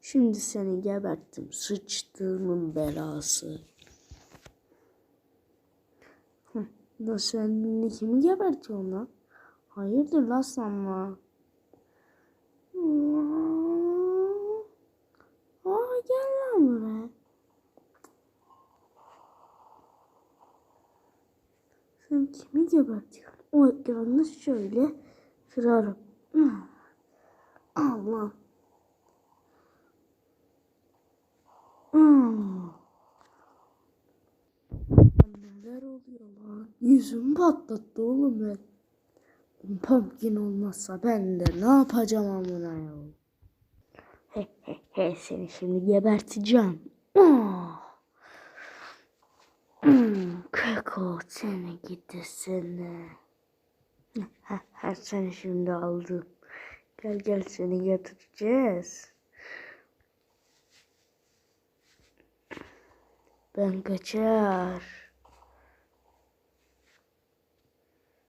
Şimdi seni geberttim. Sıçtığımın belası. Hı, da sen kimi gebertiyorsun lan? Hayırdır lan sana? Aa gel lan buraya. Sen kimi gebertiyorsun? O ekranı şöyle kırarım. Allah. Hmm. Neler oluyor lan? Yüzüm patlattı oğlum ben. Pumpkin olmazsa ben de ne yapacağım amına ya? He he he seni şimdi geberteceğim. Ah. Keko seni gidesene. Seni şimdi aldım. Gel gel seni getireceğiz. Ben kaçar.